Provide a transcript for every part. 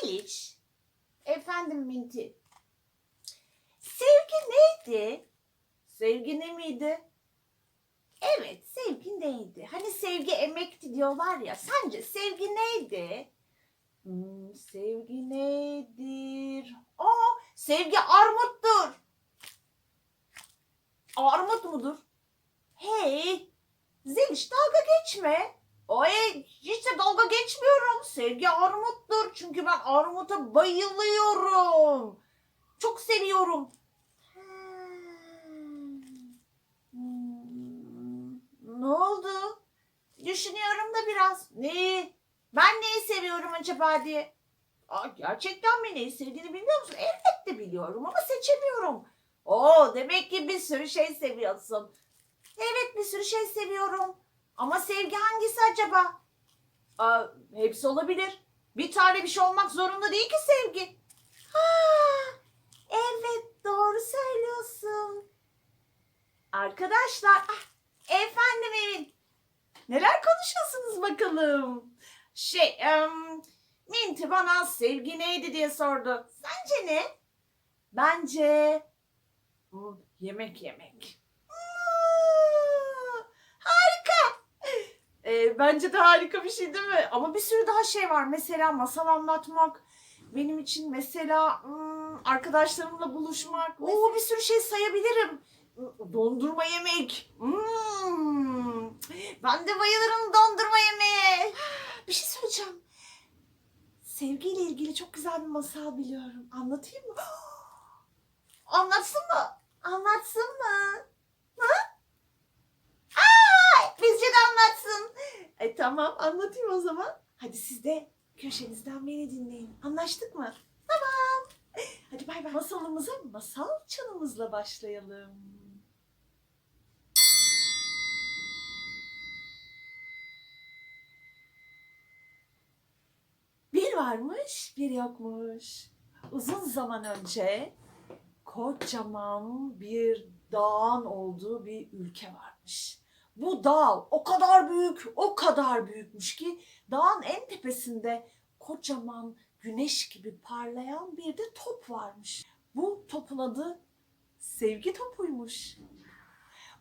Zeliş. Efendim Minti. Sevgi neydi? Sevgi ne miydi? Evet, sevgi neydi? Hani sevgi emekti diyorlar ya. Sence sevgi neydi? Hmm, sevgi nedir? Aa, sevgi armuttur. Armut mudur? Hey, Zeliş dalga geçme. Ay hiç de dalga geçmiyorum. Sevgi armuttur. Çünkü ben armuta bayılıyorum. Çok seviyorum. Hmm. Ne oldu? Düşünüyorum da biraz. Neyi? Ben neyi seviyorum acaba diye. Aa, gerçekten mi neyi sevdiğini bilmiyor musun? Elbette biliyorum ama seçemiyorum. Oo demek ki bir sürü şey seviyorsun. Evet bir sürü şey seviyorum. Ama sevgi hangisi acaba? Aa, hepsi olabilir. Bir tane bir şey olmak zorunda değil ki sevgi. Ha, evet doğru söylüyorsun. Arkadaşlar, ah, efendim Emin. Neler konuşuyorsunuz bakalım? Şey, em, Minty bana sevgi neydi diye sordu. Sence ne? Bence yemek yemek. Hmm, harika. Ee, bence de harika bir şey değil mi? Ama bir sürü daha şey var. Mesela masal anlatmak. Benim için mesela hmm, arkadaşlarımla buluşmak. Oo, bir sürü şey sayabilirim. Dondurma yemek. Hmm. Ben de bayılırım dondurma yemeye. Bir şey söyleyeceğim. Sevgiyle ilgili çok güzel bir masal biliyorum. Anlatayım mı? Anlatsın mı? Anlatsın mı? Ha? Aa, bizce de anlatsın. E tamam anlatayım o zaman. Hadi siz de köşenizden beni dinleyin. Anlaştık mı? Tamam. Hadi bay bay. Masalımıza masal çanımızla başlayalım. Bir varmış, bir yokmuş. Uzun zaman önce kocaman bir dağın olduğu bir ülke varmış. Bu dağ o kadar büyük, o kadar büyükmüş ki dağın en tepesinde kocaman güneş gibi parlayan bir de top varmış. Bu topun adı sevgi topuymuş.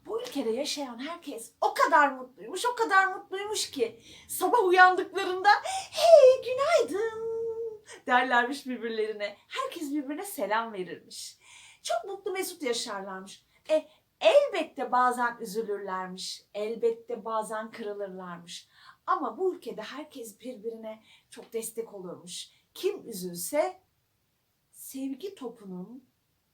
Bu ülkede yaşayan herkes o kadar mutluymuş, o kadar mutluymuş ki sabah uyandıklarında hey günaydın derlermiş birbirlerine. Herkes birbirine selam verirmiş. Çok mutlu mesut yaşarlarmış. E, elbette bazen üzülürlermiş. Elbette bazen kırılırlarmış. Ama bu ülkede herkes birbirine çok destek olurmuş. Kim üzülse sevgi topunun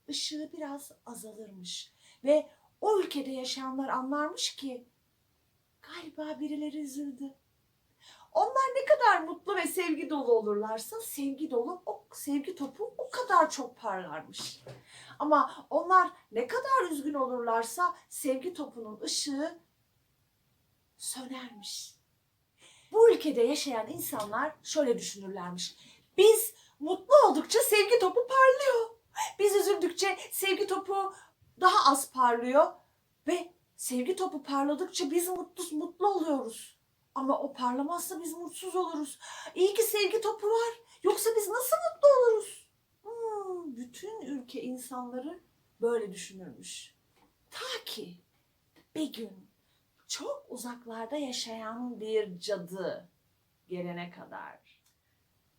ışığı biraz azalırmış. Ve o ülkede yaşayanlar anlarmış ki galiba birileri üzüldü. Onlar ne kadar mutlu ve sevgi dolu olurlarsa sevgi dolu o sevgi topu o kadar çok parlarmış. Ama onlar ne kadar üzgün olurlarsa sevgi topunun ışığı sönermiş. Bu ülkede yaşayan insanlar şöyle düşünürlermiş. Biz mutlu oldukça sevgi topu parlıyor. Biz üzüldükçe sevgi topu daha az parlıyor ve sevgi topu parladıkça biz mutlu mutlu oluyoruz. Ama o parlamazsa biz mutsuz oluruz. İyi ki sevgi topu var. Yoksa biz nasıl mutlu oluruz? Hmm, bütün ülke insanları böyle düşünürmüş. Ta ki bir gün çok uzaklarda yaşayan bir cadı gelene kadar.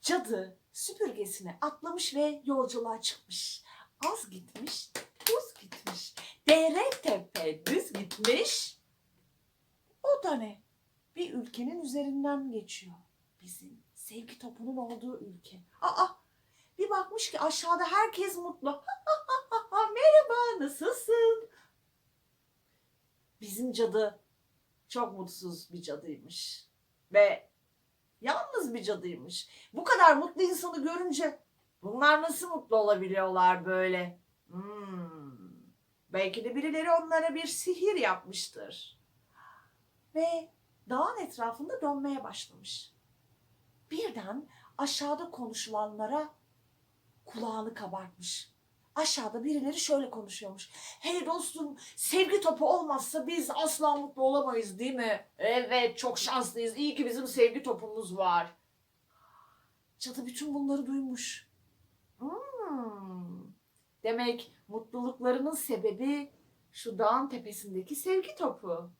Cadı süpürgesine atlamış ve yolculuğa çıkmış. Az gitmiş, uz gitmiş. Dere tepe düz gitmiş. O da ne? Bir ülkenin üzerinden geçiyor. Bizim sevgi topunun olduğu ülke. Aa, bir bakmış ki aşağıda herkes mutlu. Merhaba, nasılsın? Bizim cadı çok mutsuz bir cadıymış. Ve yalnız bir cadıymış. Bu kadar mutlu insanı görünce bunlar nasıl mutlu olabiliyorlar böyle? Hmm, belki de birileri onlara bir sihir yapmıştır. Ve dağın etrafında dönmeye başlamış. Birden aşağıda konuşulanlara kulağını kabartmış. Aşağıda birileri şöyle konuşuyormuş. Hey dostum sevgi topu olmazsa biz asla mutlu olamayız değil mi? Evet çok şanslıyız. İyi ki bizim sevgi topumuz var. Cadı bütün bunları duymuş. Hmm. Demek mutluluklarının sebebi şu dağın tepesindeki sevgi topu.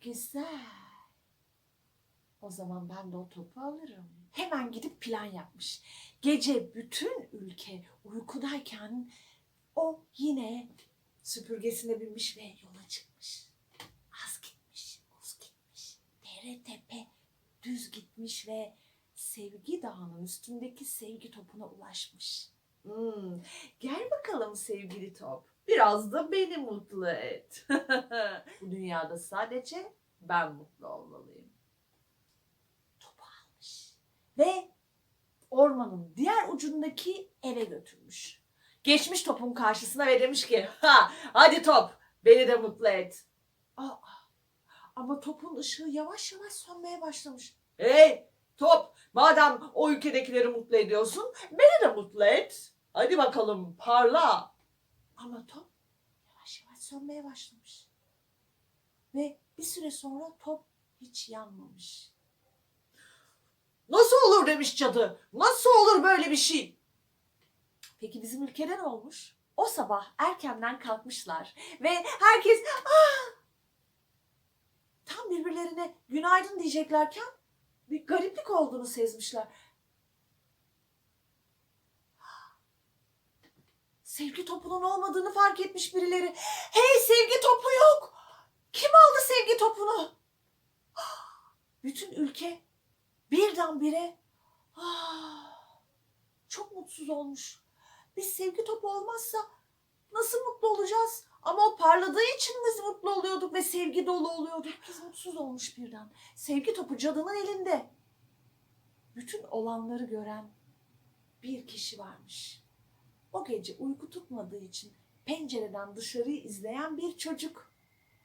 Güzel. O zaman ben de o topu alırım. Hemen gidip plan yapmış. Gece bütün ülke uykudayken o yine süpürgesine binmiş ve yola çıkmış. Az gitmiş, uz gitmiş. Dere tepe düz gitmiş ve sevgi dağının üstündeki sevgi topuna ulaşmış. Hmm, gel bakalım sevgili top. Biraz da beni mutlu et. Bu dünyada sadece ben mutlu olmalıyım. Ve ormanın diğer ucundaki eve götürmüş. Geçmiş topun karşısına ve demiş ki ha hadi top beni de mutlu et. Aa, ama topun ışığı yavaş yavaş sönmeye başlamış. Hey top madem o ülkedekileri mutlu ediyorsun beni de mutlu et. Hadi bakalım parla. Ama top yavaş yavaş sönmeye başlamış. Ve bir süre sonra top hiç yanmamış. Nasıl olur demiş cadı. Nasıl olur böyle bir şey? Peki bizim ülkede ne olmuş? O sabah erkenden kalkmışlar ve herkes "Ah!" tam birbirlerine günaydın diyeceklerken bir gariplik olduğunu sezmişler. Sevgi topunun olmadığını fark etmiş birileri. Hey sevgi topu yok. Kim aldı sevgi topunu? Bütün ülke birdenbire ah, çok mutsuz olmuş. Biz sevgi topu olmazsa nasıl mutlu olacağız? Ama o parladığı için biz mutlu oluyorduk ve sevgi dolu oluyorduk. Herkes mutsuz olmuş birden. Sevgi topu cadının elinde. Bütün olanları gören bir kişi varmış. O gece uyku tutmadığı için pencereden dışarıyı izleyen bir çocuk.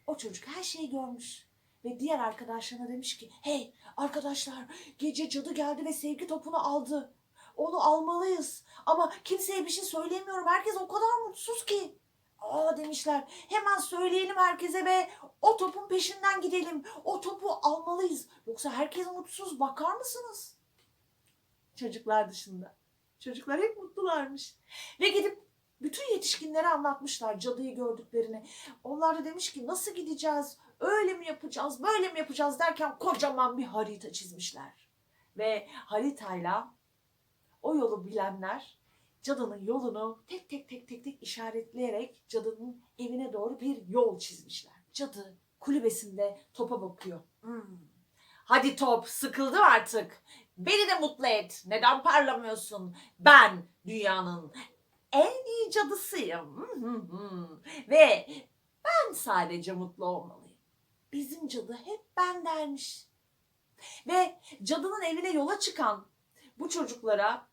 O çocuk her şeyi görmüş ve diğer arkadaşlarına demiş ki hey arkadaşlar gece cadı geldi ve sevgi topunu aldı. Onu almalıyız ama kimseye bir şey söyleyemiyorum. Herkes o kadar mutsuz ki. Aa demişler hemen söyleyelim herkese ve o topun peşinden gidelim. O topu almalıyız. Yoksa herkes mutsuz bakar mısınız? Çocuklar dışında. Çocuklar hep mutlularmış. Ve gidip bütün yetişkinlere anlatmışlar cadıyı gördüklerini. Onlar da demiş ki nasıl gideceğiz? Öyle mi yapacağız? Böyle mi yapacağız derken kocaman bir harita çizmişler. Ve haritayla o yolu bilenler cadının yolunu tek tek tek tek tek işaretleyerek cadının evine doğru bir yol çizmişler. Cadı kulübesinde topa bakıyor. Hmm. Hadi top sıkıldım artık. Beni de mutlu et. Neden parlamıyorsun? Ben dünyanın en iyi cadısıyım. Ve ben sadece mutlu olmalıyım. Bizim cadı hep ben dermiş. Ve cadının evine yola çıkan bu çocuklara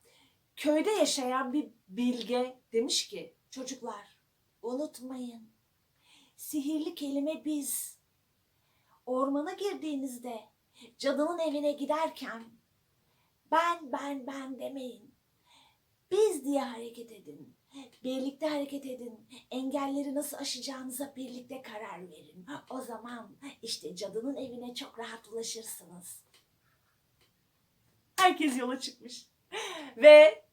köyde yaşayan bir bilge demiş ki çocuklar unutmayın sihirli kelime biz. Ormana girdiğinizde cadının evine giderken ben ben ben demeyin. Biz diye hareket edin. Birlikte hareket edin. Engelleri nasıl aşacağınıza birlikte karar verin. O zaman işte cadının evine çok rahat ulaşırsınız. Herkes yola çıkmış. Ve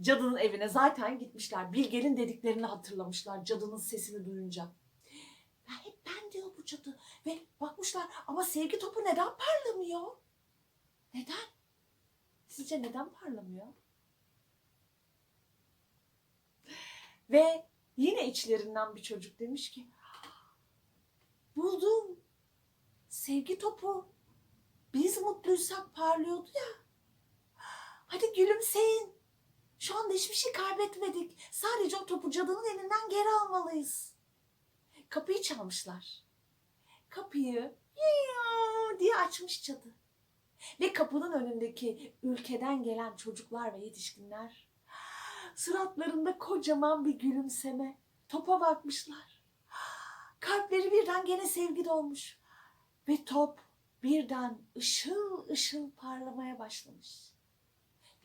cadının evine zaten gitmişler. Bilge'nin dediklerini hatırlamışlar cadının sesini duyunca. Ya hep ben diyor bu cadı. Ve bakmışlar ama sevgi topu neden parlamıyor? Neden? Sizce neden parlamıyor? Ve yine içlerinden bir çocuk demiş ki buldum. Sevgi topu. Biz mutluysak parlıyordu ya. Hadi gülümseyin. Şu anda hiçbir şey kaybetmedik. Sadece o topu cadının elinden geri almalıyız. Kapıyı çalmışlar. Kapıyı diye açmış cadı. Ve kapının önündeki ülkeden gelen çocuklar ve yetişkinler suratlarında kocaman bir gülümseme. Topa bakmışlar. Kalpleri birden gene sevgi dolmuş. Ve top birden ışıl ışıl parlamaya başlamış.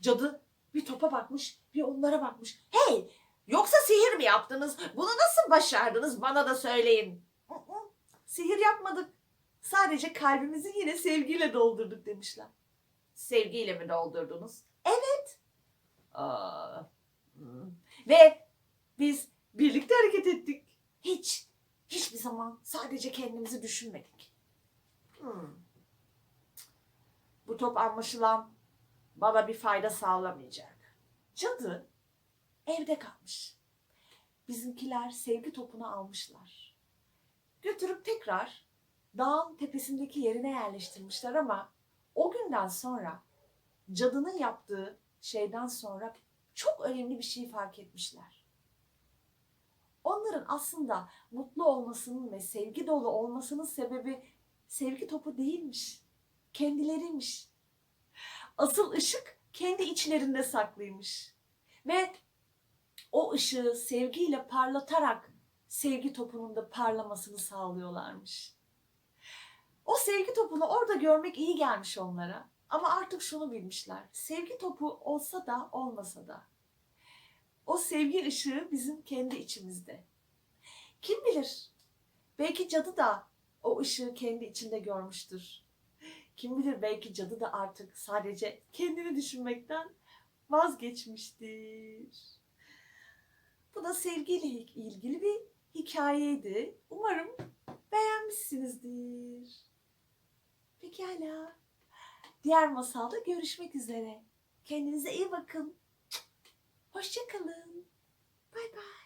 Cadı bir topa bakmış, bir onlara bakmış. Hey, yoksa sihir mi yaptınız? Bunu nasıl başardınız? Bana da söyleyin. "Hı hı, Sihir yapmadık. Sadece kalbimizi yine sevgiyle doldurduk demişler. sevgiyle mi doldurdunuz? Evet. Aa. Ve biz birlikte hareket ettik. Hiç, hiçbir zaman sadece kendimizi düşünmedik. Hmm. Bu top anlaşılan bana bir fayda sağlamayacak. Cadı evde kalmış. Bizimkiler sevgi topunu almışlar. Götürüp tekrar dağın tepesindeki yerine yerleştirmişler ama o günden sonra cadının yaptığı şeyden sonra çok önemli bir şey fark etmişler. Onların aslında mutlu olmasının ve sevgi dolu olmasının sebebi sevgi topu değilmiş. Kendileriymiş. Asıl ışık kendi içlerinde saklıymış. Ve o ışığı sevgiyle parlatarak sevgi topunun da parlamasını sağlıyorlarmış. O sevgi topunu orada görmek iyi gelmiş onlara. Ama artık şunu bilmişler. Sevgi topu olsa da olmasa da. O sevgi ışığı bizim kendi içimizde. Kim bilir? Belki cadı da o ışığı kendi içinde görmüştür. Kim bilir belki cadı da artık sadece kendini düşünmekten vazgeçmiştir. Bu da sevgiyle ilgili bir hikayeydi. Umarım beğenmişsinizdir. Pekala. Diğer masalda görüşmek üzere. Kendinize iyi bakın. Hoşçakalın. Bay bay.